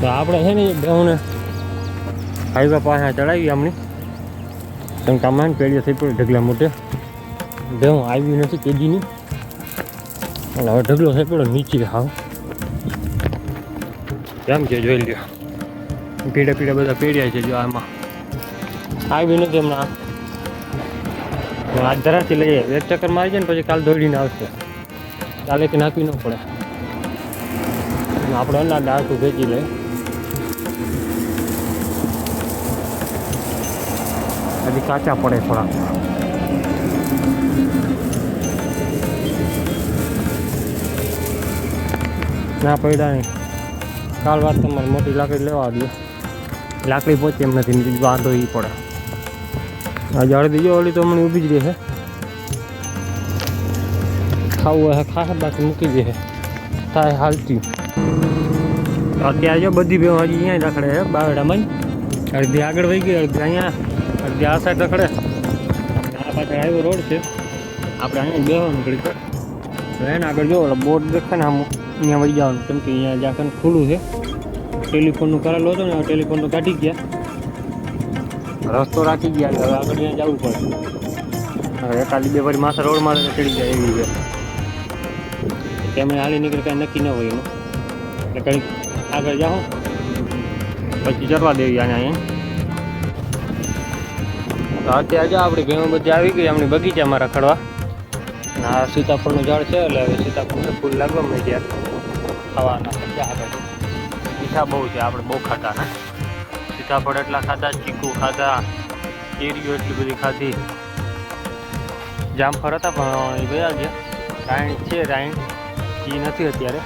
તો આપણે છે ને બેઉને હાઈવા પાસે ચડાવી આમની કેમ કે આમાં પેઢીઓ થઈ પડી ઢગલા મોટે બેઉં આવી નથી કેદીની અને હવે ઢગલો થઈ પડ્યો નીચે હાવ. કેમ છે જોઈ લ્યો. પીડા પીડા બધા પેડ્યા છે જો આમાં. આવી નથી હમણાં. આજ ધરાથી લઈએ. એક ચક્કર મારી જાય ને પછી કાલ દોડીને આવશે. કાલે કે નાખવી ન પડે. આપણે અનાજ આખું ભેજી લે હજી કાચા પડે થોડા. ના પડ્યા નહીં કાલ વાત તમારે મોટી લાકડી લેવા દો લાકડી પહોંચે એમ નથી, બીજું વાંધો એ પડે. આજે અડધી જો ઓલી તો હમણાં ઊભી જ રહે ખાવું હે ખાસ બાકી મૂકી દે થાય, હાલતી. અત્યારે જો બધી બે અહીંયા રખડે છે બાવડામાં અડધી આગળ વહી ગઈ, અડધી અહીંયા. અડધી આ સાઈડ રખડે. આ પાછળ હાઈવે રોડ છે. આપણે અહીંયા બેહવાનું ઘડી પર એને આગળ જો બોર્ડ દેખે ને આમ, અહીંયા વહી જવાનું. કેમ કે અહીંયા જાકન ખુલ્લું છે. ટેલિફોનનું કરેલું હતું ને ટેલિફોન ટેલિફોનનું કાઢી ગયા. રસ્તો રાખી ગયા એટલે હવે આગળ અહીંયા જવું પડે. એકાદી બે વારી માથા રોડ મારે ચડી જાય એવી છે. કેમણે હાલી નીકળે કાંઈ નક્કી ન હોય એનું. એટલે કંઈક આગળ જાઓ. પછી ચરવા દેવી આને અહીંયા. તો અત્યારે જો આપણી ભેણું બધી આવી ગઈ એમની બગીચામાં રખડવા આ સીતાફળનું ઝાડ છે, એટલે હવે સીતાફળને ફૂલ લાગવા માંડ્યા. ખાવાના આગળ મીઠા બહુ છે, આપણે બહુ ખાતા સીતાફળ એટલા ખાતા, ચીકુ ખાતા, કેરીઓ એટલી બધી ખાધી. જામફળ હતા, પણ એ ગયા છે. રાયણ છે, રાયણ. એ નથી અત્યારે.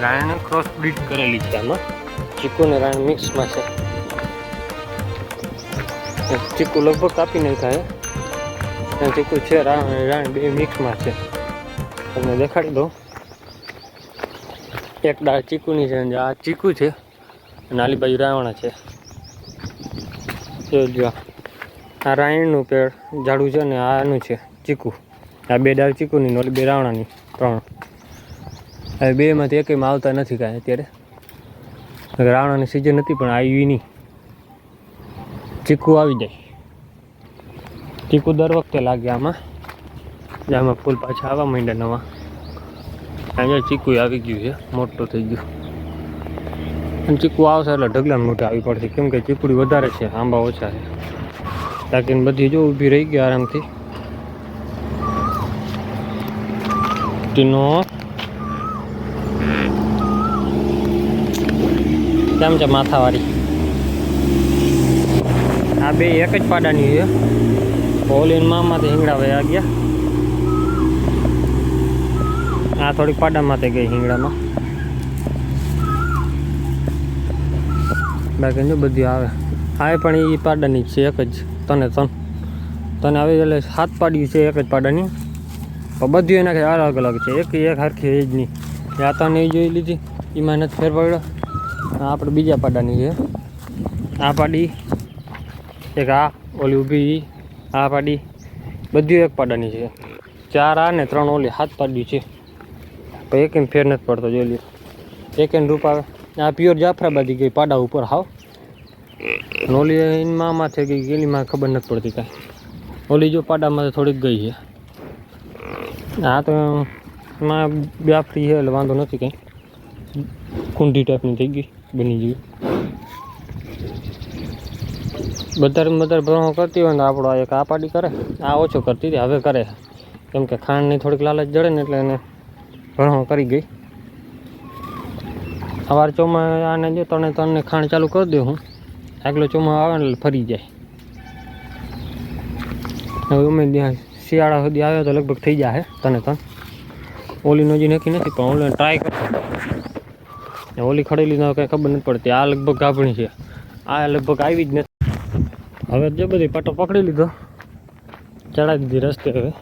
રાયણ ક્રોસ બ્રીડ કરેલી છે આમાં. ચીકુ ને રાયણ મિક્સમાં છે. ચીકુ લગભગ કાપી નાખ્યા અને ચીકુ છે રાયણ રાયણ બે મિક્સમાં છે. તમને દેખાડી દઉં. એક દાળ ચીકુની છે આ ચીકુ છે. અને આલી બાજુ રાવણા છે. જો જો. આ રાયણનું પેડ ઝાડું છે ને આનું છે ચીકુ. આ બે ડાળ ચીકુની ઓલી બે રાવણાની, ત્રણ. હવે બેમાંથી એકમાં આવતા નથી કાંઈ અત્યારે. રાવણાની સિઝન હતી પણ આવી નહીં. ચીકુ આવી જાય. ચીકુ દર વખતે લાગે આમાં. આમાં ફૂલ પાછા આવવા માંડ્યા નવા. અહીંયા ચીકુ આવી ગયું છે, મોટું થઈ ગયું. ચીકુ આવશે એટલે ઢગલા મોટે આવી પડશે. કેમ કે ચીકુડી વધારે છે, આંબા ઓછા છે. તાકીને બધી જો ઊભી રહી ગઈ આરામથી. ટીનો. કેમ છે માથાવાળી? આ બે એક જ પાડાની છે. ઓલીન મામાંથી હિંગડા વયા ગયા. આ થોડીક પાડામાંથી ગઈ હિંગડામાં બાકી જો બધી આવે. આવે પણ એ પાડાની છે એક જ, તને તન. તને આવી એટલે સાત પાડી છે એક જ પાડાની. પણ બધી એના અલગ અલગ છે. એક એક સરખી એ જ નહીં આ તને એ જોઈ લીધી. એમાં નથી ફેર પડ્યો. આપણે બીજા પાડાની છે. આ પાડી એક આ, ઓલી ઊભી, આ પાડી. બધી એક પાડાની છે. ચાર આ ને ત્રણ ઓલી હાથ પાડી છે. પણ એક એમ ફેર નથી પડતો, જોઈ એક એમ રૂપ આવે. આ પ્યોર જાફરાબાદી ગઈ પાડા ઉપર, હાવ. ઓલી એમાં માથે ગઈ ગેલીમાં ખબર નથી પડતી કાંઈ. ઓલી જો પાડામાં થોડીક ગઈ છે. આ તો એમાં બ્યાફરી છે, એટલે વાંધો નથી કંઈ. કુંડી ટાઈપની થઈ ગઈ, બની ગઈ. વધારે વધારે ભણો કરતી હોય ને આપણો એક આ પાડી કરે. આ ઓછો કરતી હતી, હવે કરે. કેમ કે ખાંડની થોડીક લાલચ જડે ને એટલે એને ભણો કરી ગઈ. સવાર ચોમા આને જો તને તને ખાંડ ચાલુ કરી દઉં હું. આગલો ચોમા આવે ને ફરી જાય. હવે અમે ત્યાં શિયાળા સુધી આવ્યો તો લગભગ થઈ જાય તને ત્રણ ઓલીનો હજી નક્કી નથી, પણ ઓલી ટ્રાય કર. ઓલી ખડેલી તો કંઈ ખબર નથી પડતી, આ લગભગ ગાભણી છે. આ લગભગ આવી જ નથી. હવે જે બધી પાટો પકડી લીધો. ચડાવી દીધી રસ્તે હવે.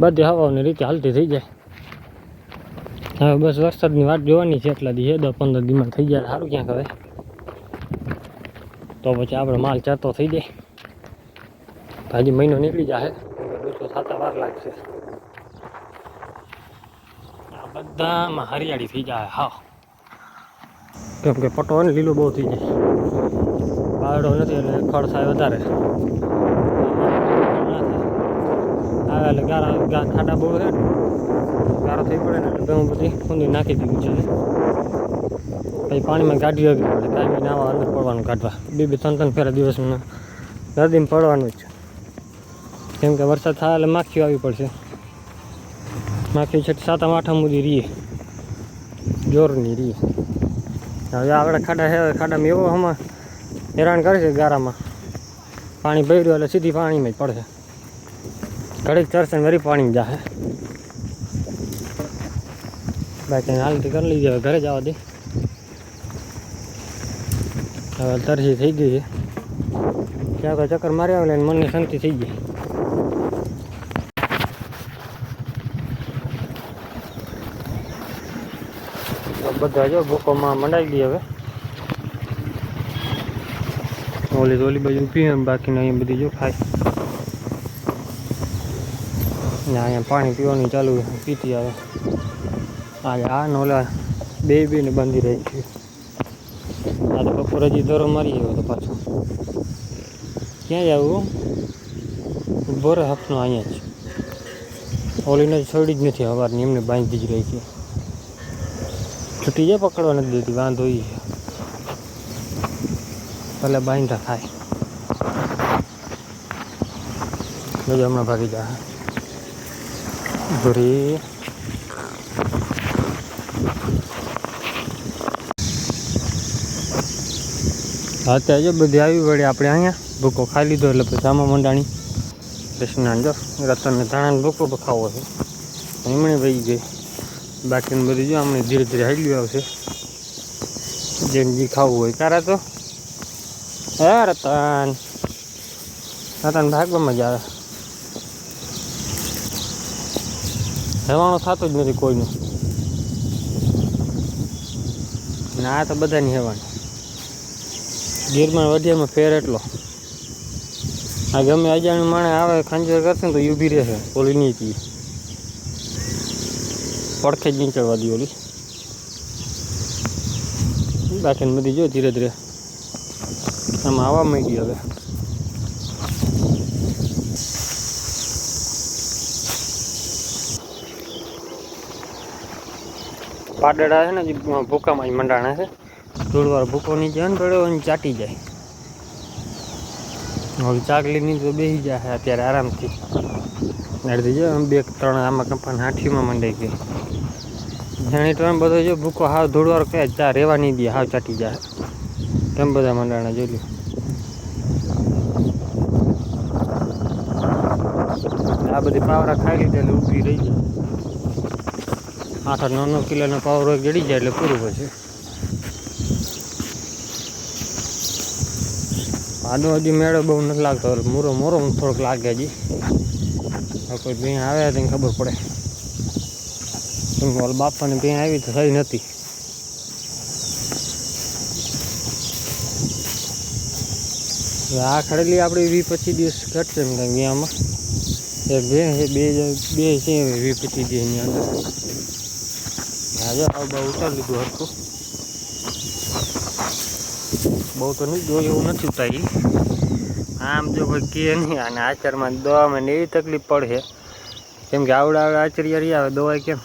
બધી હવાઓની રીતે હાલતી થઈ જાય. હવે બસ વરસાદની વાટ જોવાની છે એટલા દી દસ પંદર દીમાં થઈ જાય, સારું ક્યાંક હવે. તો પછી આપણે માલ ચાતો થઈ જાય. હજી મહિનો નીકળી જાય દોસ્તો થતા વાર લાગશે. બધામાં હરિયાળી થઈ જાય હા. કેમ કે પટો લીલું બહુ થઈ જાય. બારડો નથી એટલે ખડ થાય વધારે. આવે એટલે ગારા ગા ખાડા બહુ છે ને, ગારો થઈ પડે ને એટલે ઘઉં બધી ઊંધી નાખી દીધું છે. પછી પાણીમાં કાઢી રાખવી પડે, કાંઈ નાવા અંદર પડવાનું કાઢવા બે બે ત્રણ ત્રણ ફેરા દિવસમાં નદીમાં પડવાનું જ છે. કેમ કે વરસાદ થાય એટલે માખીઓ આવી પડશે. માખી છે સાતમ આઠમ સુધી રીએ જોરની રીએ હવે આગળ ખાડા છે ખાડામાં એવો હમણાં હેરાન કરે છે ગારામાં. પાણી ભર્યું એટલે સીધી પાણીમાં જ પડશે. ઘડીક ચરશે ને વળી પાણી જાહે. બાકી હાલતી કરી લીધી, હવે ઘરે જવા દે. હવે તરસી થઈ ગઈ છે. ત્યાં કોઈ ચક્કર મારી આવે ને મનની શાંતિ થઈ ગઈ. બધા જો ભૂકોમાં મંડાઈ ગઈ હવે. ઓલી તો ઓલી બાજુ પીએ એમ બાકીના અહીંયા બધી જો ખાય. અહીંયા પાણી પીવાનું ચાલુ પીતી આવે. આજે આ ને બે બે ને બાંધી રહી છે. આ તો બપોર હજી ધરો મારી આવ્યો તો પાછો. ક્યાં જવું બોરે હફનો અહીંયા જ. ઓલીને છોડી જ નથી સવારની એમને બાંધી જ રહી છે. છૂટી જાય પકડવા, નથી દેતી, વાંધો એ છે. ભલે બાંધા થાય. બધું હમણાં ભાગી જાય ભરી હા, ત્યાં જો બધી આવી વળી આપણે અહીંયા ભૂકો ખાઈ લીધો એટલે પછી આમાં મંડાણી. કૃષ્ણ જો, રતનને ધાણાને ભૂકો બખાવો છે. હમણાં વહી ગઈ. બાકીનું બધું જો હમણાં ધીરે ધીરે હાલ્યું આવશે. જેમ જે ખાવું હોય. કારા તો હે રતન. રતન ભાગવામાં જ આવે. હેવાનું થતું જ નથી કોઈનું. ને તો બધાની હેવાની ગીરમાં વઢિયામાં ફેર એટલો. આ ગમે અજાણ્યું માણે આવે, ખંજર કરશે ને તો ઊભી રહેશે ઓલી નહીં પી પડખે જ નહીં દી ઓલી. બાકી બધી જો ધીરે ધીરે. આમાં આવવા માંડી હવે. પાડડા છે ને ભૂકામાં જ મંડાણા છે. થોડી ભૂકો ની જાય ને પડ્યો અને ચાટી જાય. હવે ચાકલી ની તો બેસી જાય અત્યારે આરામથી. અડધી જો બે ત્રણ આમાં કંપન હાથીમાં મંડાઈ ગઈ. જાણી તો બધો જો ભૂકો હાવ ધોળવાર કહે ચા રહેવા નહીં દે, હાવ ચાટી જાય. કેમ બધા મંડાણા જોઈ લ્યો આ બધી પાવરા ખાઈ લીધે એટલે ઊભી રહી જાય આઠ આઠ નવ નવ કિલોનો પાવરો જડી જાય એટલે પૂરું પછી આડો હજી મેળો બહુ નથી લાગતો મોરો, મૂરો થોડોક લાગે હજી. કોઈ ભીણ આવે તો ખબર પડે. બાપાને ભેં આવી તો થઈ નથી. આ ખડેલી આપણે વી પચીસ દિવસ ઘટશે ને કંઈક એ બે છે, બે બે છે વી પચીસ દિવસની અંદર. આજે આ બહુ ઉતારી લીધું હતું. બહુ તો નહીં જોયું, એવું નથી ઉતારી આમ જો કોઈ કહે નહીં અને આચારમાં દવામાં એવી તકલીફ પડશે કેમ કે આવડા આવડા આચરિયા રહી આવે દવાઈ કેમ?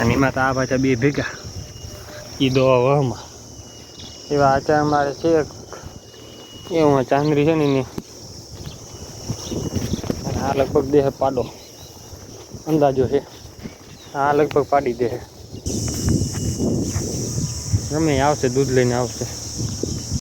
અને એમાં તો આ પાછા બે ભેગા. એ દવા વહમાં. એવા આચાર મારે છે એવું ચાંદરી છે ને એની? આ લગભગ દેહ પાડો. અંદાજો છે. આ લગભગ પાડી દે ગમે આવશે, દૂધ લઈને આવશે.